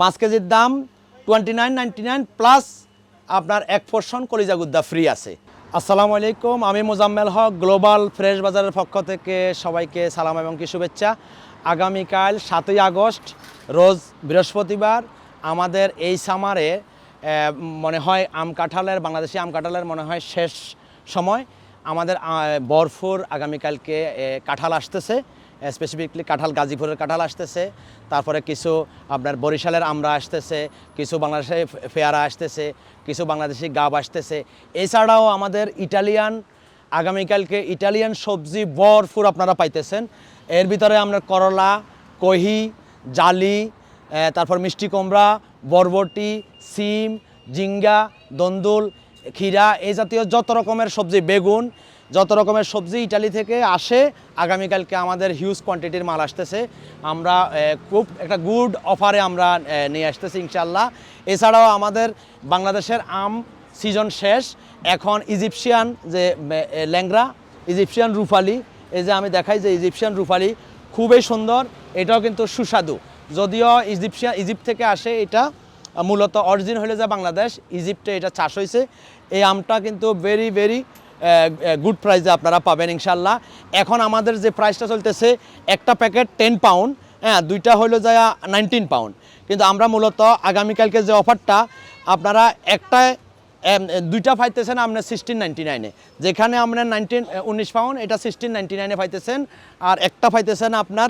পাঁচ কেজির দাম twenty nine ninety nine plus আপনার এক পোর্শন কলিজাগুদ্দা ফ্রি আছে। আসসালামু আলাইকুম, আমি মোজাম্মেল হক গ্লোবাল ফ্রেশ বাজারের পক্ষ থেকে সবাইকে সালাম এবং কি শুভেচ্ছা। আগামীকাল সাতই আগস্ট, রোজ বৃহস্পতিবার, আমাদের এই সামারে মনে হয় আম কাঁঠালের, বাংলাদেশি আম কাঁঠালের মনে হয় শেষ সময়। আমাদের বরফুর আগামীকালকে কাঁঠাল আসতেছে। স্পেসিফিকলি কাঁঠাল, গাজীপুরের কাঁঠাল আসতেছে। তারপরে কিছু আপনার বরিশালের আমরা আসতেছে, কিছু বাংলাদেশে ফেয়ারা আসতেছে, কিছু বাংলাদেশি গাব আসতেছে। এছাড়াও আমাদের ইটালিয়ান, আগামীকালকে ইটালিয়ান সবজি ভরপুর আপনারা পাইতেছেন। এর ভিতরে আমরা করলা, কহি, জালি তারপর মিষ্টি কুমড়া, বরবটি, সিম, জিঙ্গা, দন্দুল, ক্ষীরা এই জাতীয় যত রকমের সবজি, বেগুন যত রকমের সবজি ইটালি থেকে আসে, আগামীকালকে আমাদের হিউজ কোয়ান্টিটির মাল আসতেছে। আমরা খুব একটা গুড অফারে আমরা নিয়ে আসতেছি ইনশাল্লাহ এছাড়াও আমাদের বাংলাদেশের আম সিজন শেষ। এখন ইজিপশিয়ান যে ল্যাংরা ইজিপশিয়ান রুফালি, এই যে আমি দেখাই যে ইজিপশিয়ান রুফালি খুবই সুন্দর, এটাও কিন্তু সুস্বাদু। যদিও ইজিপশিয়ান ইজিপ্ট থেকে আসে, এটা মূলত অরিজিন হলে যা বাংলাদেশ ইজিপ্টে এটা চাষ হয়েছে। এই আমটা কিন্তু ভেরি ভেরি গুড প্রাইসে আপনারা পাবেন ইনশাল্লাহ। এখন আমাদের যে প্রাইসটা চলতেছে, একটা প্যাকেট টেন পাউন্ড হ্যাঁ দুইটা হলো যায় নাইনটিন পাউন্ড কিন্তু আমরা মূলত আগামীকালকে যে অফারটা আপনারা একটা দুইটা পাইতেছেন আপনার সিক্সটিন নাইনটি নাইনে যেখানে আপনার নাইনটিন উনিশ পাউন্ড এটা সিক্সটিন নাইনটি নাইনে পাইতেছেন, আর একটা পাইতেছেন আপনার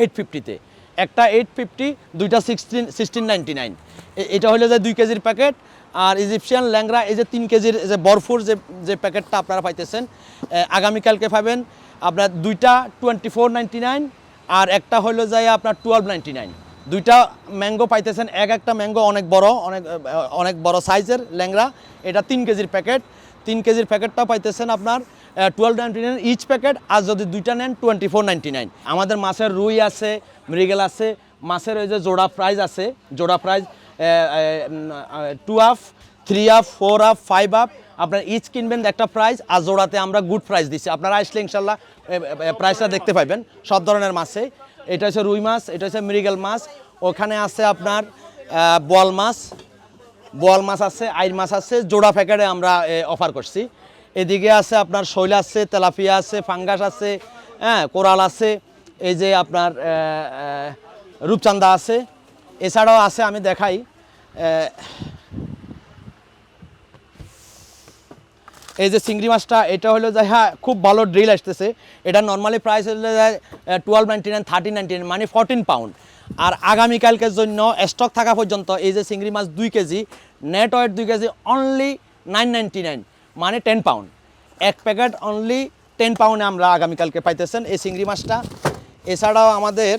এইট ফিফটিতে একটা এইট ফিফটি দুইটা সিক্সটিন সিক্সটিন নাইনটি নাইন এটা হলো যে দুই কেজির প্যাকেট আর ইজিপশিয়ান ল্যাংরা এই যে তিন কেজির যে বরফুর যে যে প্যাকেটটা আপনারা পাইতেছেন আগামীকালকে পাবেন আপনার দুইটা টোয়েন্টি ফোর নাইনটি নাইন আর একটা হলো যায় আপনার টুয়েলভ নাইনটি নাইন দুইটা ম্যাঙ্গো পাইতেছেন, এক একটা ম্যাঙ্গো অনেক বড়, অনেক অনেক বড় সাইজের ল্যাংরা এটা তিন কেজির প্যাকেট তিন কেজির প্যাকেটটা পাইতেছেন আপনার twelve ninety nine each packet আর যদি দুইটা নেন টোয়েন্টি ফোর নাইনটি নাইন আমাদের মাছের রুই আছে, মৃগেল আছে, মাছের ওই যে জোড়া প্রাইজ আছে, জোড়া price two up three up four up five up আপনার ইচ কিনবেন একটা প্রাইস আর জোড়াতে আমরা গুড প্রাইস দিচ্ছি আপনারা আসলে ইনশাল্লাহ প্রাইসটা দেখতে পাবেন সব ধরনের মাছে। এটা হচ্ছে রুই মাছ, এটা হচ্ছে মৃগেল মাছ। ওখানে আছে আপনার বোয়াল মাছ বোয়াল মাছ আছে আইর মাছ আছে, জোড়া প্যাকেটে আমরা অফার করছি। এদিকে আছে আপনার শৈল আছে, তেলাপিয়া আছে, ফাঙ্গাস আছে হ্যাঁ কোরাল আছে, এই যে আপনার রূপচান্দা আছে। এছাড়াও আছে, আমি দেখাই এই যে চিংড়ি মাছটা, এটা হলো যে হ্যাঁ খুব ভালো ড্রিল আসতেছে। এটা নর্মালি প্রাইস হলো যায় twelve ninety nine thirteen ninety nine মানে ফোরটিন পাউন্ড আর আগামীকালকের জন্য স্টক থাকা পর্যন্ত এই যে চিংড়ি মাছ দুই কেজি নেট ওয়েট দুই কেজি অনলি নাইন নাইন মানে টেন পাউন্ড এক প্যাকেট অনলি টেন পাউন্ডে আমরা আগামীকালকে পাইতেছেন এই চিংড়ি মাছটা। এছাড়াও আমাদের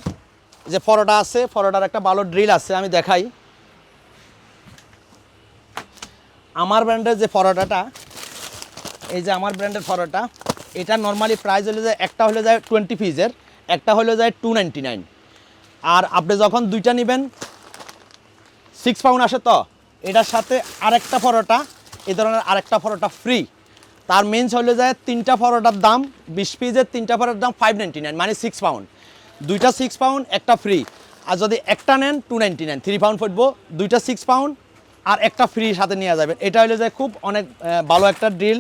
যে পরোটা আছে, পরোটার একটা ভালো ড্রিল আছে, আমি দেখাই। আমার ব্র্যান্ডের যে পরোটাটা, এই যে আমার ব্র্যান্ডের পরোটা, এটা নর্মালি প্রাইস হলে যায়, একটা হলে যায় টোয়েন্টি পিসের একটা হলে যায় টু নাইনটি নাইন আর আপনি যখন দুইটা নেবেন সিক্স পাউন্ড আসে তো, এটার সাথে আরেকটা পরোটা এ ধরনের আরেকটা পরোটা ফ্রি তার মেন্স হলে যায় তিনটা পরোটার দাম, বিশ পিসের তিনটা পরোটার দাম ফাইভ নাইনটি নাইন মানে সিক্স পাউন্ড দুইটা সিক্স পাউন্ড একটা ফ্রি আর যদি একটা নেন two ninety nine three pound পড়ব দুইটা সিক্স পাউন্ড আর একটা ফ্রি সাথে নিয়ে যাবেন এটা হলে যে খুব অনেক ভালো একটা ডিল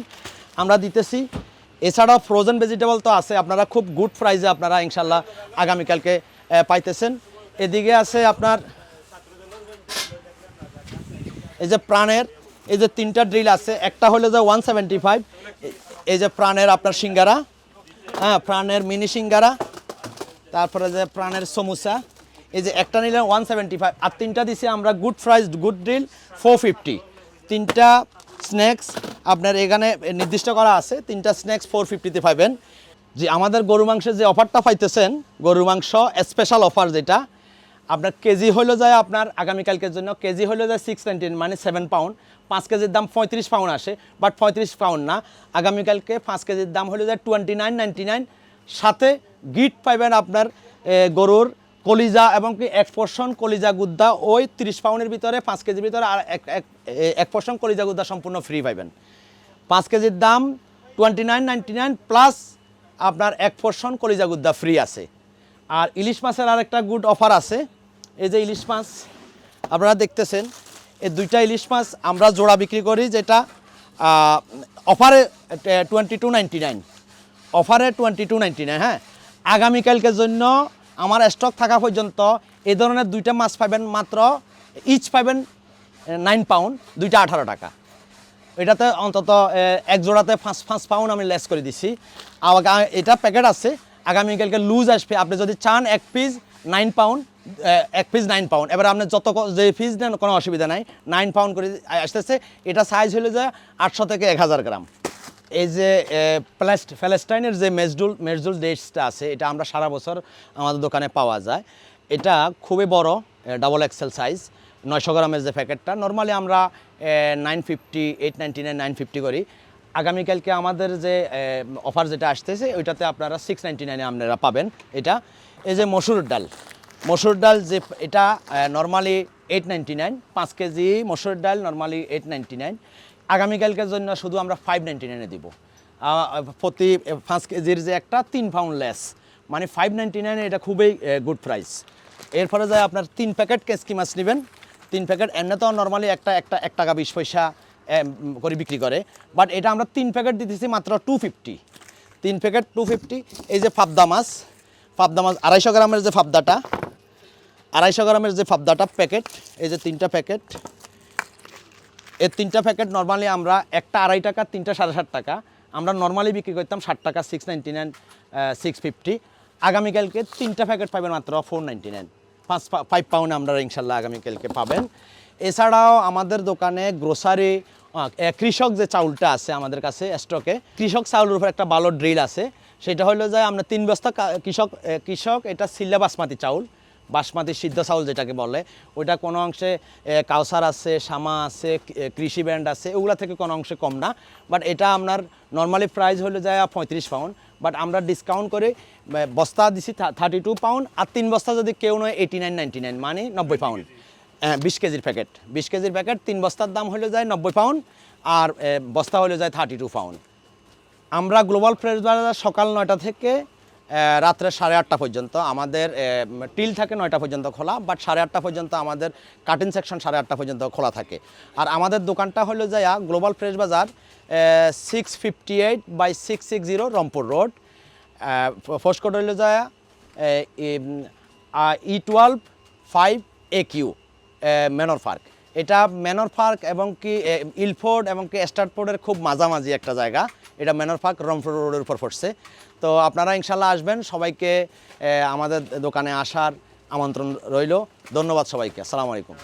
আমরা দিতেছি। এছাড়াও ফ্রোজেন ভেজিটেবল তো আছে, আপনারা খুব গুড প্রাইসে আপনারা ইনশাল্লাহ আগামীকালকে পাইতেছেন। এদিকে আছে আপনার এই যে প্রাণের, এই যে তিনটা ড্রিল আছে, একটা হলো যে ওয়ান সেভেন্টি ফাইভ এই যে প্রাণের আপনার সিঙ্গারা হ্যাঁ প্রাণের মিনি সিঙ্গারা, তারপরে যে প্রাণের সমুসা এই যে একটা নিলে ওয়ান সেভেন্টি ফাইভ আর তিনটা দিছি আমরা good price good deal four fifty তিনটা স্ন্যাক্স আপনার এখানে নির্দিষ্ট করা আছে, তিনটা স্ন্যাক্স ফোর ফিফটিতে পাবেন। যে আমাদের গরু মাংসের যে অফারটা পাইতেছেন গরু মাংস স্পেশাল অফার যেটা, আপনার কেজি হলো যায় আপনার আগামীকালকের জন্য, কেজি হলো যায় সিক্স নাইনটিন মানে সেভেন পাউন্ড পাঁচ কেজির দাম পঁয়ত্রিশ পাউন্ড আসে বাট পঁয়ত্রিশ পাউন্ড না। আগামীকালকে পাঁচ কেজির দাম হলো যায় টোয়েন্টি নাইন নাইনটি নাইন সাথে গিট পাইবেন আপনার গরুর কলিজা এবং কি এক পোর্শন কলিজা গুদ্দা, ওই তিরিশ পাউন্ডের ভিতরে, পাঁচ কেজির ভিতরে আর এক এক এক পোর্শন কলিজা গুদ্দা সম্পূর্ণ ফ্রি পাইবেন। পাঁচ কেজির দাম twenty nine ninety nine plus আপনার এক পোর্শন কলিজা গুদ্দা ফ্রি আছে। আর ইলিশ মাছের আরেকটা গুড অফার আছে। এই যে ইলিশ মাছ, আপনারা দেখতেছেন, এই দুইটা ইলিশ মাছ আমরা জোড়া বিক্রি করি যেটা অফারে টোয়েন্টি টু নাইনটি নাইন অফারে টোয়েন্টি টু নাইনটি নাইন হ্যাঁ? আগামীকালকের জন্য আমার স্টক থাকা পর্যন্ত এই ধরনের দুইটা মাছ পাবেন মাত্র ইচ পাবেন নাইন পাউন্ড দুইটা আঠারো টাকা। এটাতে অন্তত এক জোড়াতে পাঁচ পাঁচ পাউন্ড আমি লেস করে দিছি। এটা প্যাকেট আছে, আগামীকালকে লুজ আসবে। আপনি যদি চান এক পিস নাইন পাউন্ড এক পিস নাইন পাউন্ড এবার আপনি যত যে পিস নেন কোনো অসুবিধা নাই। নাইন পাউন্ড করে আসতেছে। এটা সাইজ হলো যে আটশো থেকে এক হাজার গ্রাম। এই যে প্যালেস্ট প্যালেস্টাইনের যে মেজডুল মেজডুল ডেটসটা আছে, এটা আমরা সারা বছর আমাদের দোকানে পাওয়া যায়। এটা খুবই বড় ডাবল এক্সেল সাইজ নয়শো গ্রামের যে প্যাকেটটা নর্মালি আমরা nine fifty eight ninety nine nine fifty করি আগামীকালকে আমাদের যে অফার যেটা আসতেছে, ওইটাতে আপনারা সিক্স নাইনটি নাইনে আপনারা পাবেন এটা। এই যে মসুর ডাল মসুর ডাল যে, এটা নর্মালি এইট নাইনটি নাইন পাঁচ কেজি মসুর ডাল নর্মালি এইট নাইনটি নাইন আগামীকালকের জন্য শুধু আমরা ফাইভ নাইনটি নাইনে দিব। প্রতি পাঁচ কেজির যে একটা তিন পাউন্ড লেস মানে ফাইভ নাইনটি নাইনে এটা খুবই গুড প্রাইস এরপরে যায় আপনার তিন প্যাকেট কেসকি মাছ নেবেন। তিন প্যাকেট এমনি তো নর্মালি একটা একটা, এক টাকা বিশ পয়সা করে বিক্রি করে। বাট এটা আমরা তিন প্যাকেট দিতেছি মাত্র টু ফিফটি তিন প্যাকেট টু ফিফটি এই যে ফাবদা মাছ ফাবদা মাছ, আড়াইশো গ্রামের যে ফাবদাটা, আড়াইশো গ্রামের যে ফাবদাটা প্যাকেট, এই যে তিনটা প্যাকেট এর তিনটা প্যাকেট নর্মালি আমরা একটা আড়াই টাকা, তিনটা সাড়ে ষাট টাকা। আমরা নর্মালি বিক্রি করতাম ষাট টাকা six ninety nine six fifty আগামীকালকে তিনটা প্যাকেট পাবেন মাত্র ফোর নাইনটি নাইন পাঁচ ফাইভ পাউন্ড আমরা ইনশাল্লাহ আগামীকালকে পাবেন। এছাড়াও আমাদের দোকানে গ্রোসারি কৃষক যে চাউলটা আছে আমাদের কাছে স্টকে কৃষক চাউলের উপর একটা ভালো ড্রিল আছে। সেটা হলো যে আমরা তিন বস্তা কৃষক কৃষক, এটা সিল্লা বাসমতি চাউল, বাসমতি সিদ্ধ চাউল যেটাকে বলে। ওইটা কোনো অংশে কাউসার আছে শামা আছে কৃষি ব্যান্ড আছে ওগুলা থেকে কোনো অংশে কম না। বাট এটা আপনার নর্মালি প্রাইস হলো যায় পঁয়ত্রিশ পাউন্ড বাট আমরা ডিসকাউন্ট করে বস্তা দিছি থার্টি টু পাউন্ড আর তিন বস্তা যদি কেউ নয় এইটি নাইন নাইনটি নাইন মানে নব্বই পাউন্ড বিশ কেজির প্যাকেট বিশ কেজির প্যাকেট তিন বস্তার দাম হলে যায় নব্বই পাউন্ড আর বস্তা হলে যায় থার্টি টু পাউন্ড আমরা গ্লোবাল ফ্রেশ বাজার সকাল নয়টা থেকে রাত্রে সাড়ে আটটা পর্যন্ত। আমাদের টিল থাকে নয়টা পর্যন্ত খোলা বাট সাড়ে আটটা পর্যন্ত আমাদের কাটিং সেকশন সাড়ে আটটা পর্যন্ত খোলা থাকে। আর আমাদের দোকানটা হলো যায় Global Fresh Bazar six fifty eight by six six zero Romford road post code হলো যায় E twelve five A Q Manor Park এটা ম্যানর পার্ক এবং কি ইলফোর্ড এবং কি স্টার্টফোর্ডের খুব মাঝামাঝি একটা জায়গা। এটা ম্যানর পার্ক রংপুর রোডের উপর পড়ছে। তো আপনারা ইনশাল্লাহ আসবেন, সবাইকে আমাদের দোকানে আসার আমন্ত্রণ রইল। ধন্যবাদ সবাইকে, আসসালামু আলাইকুম।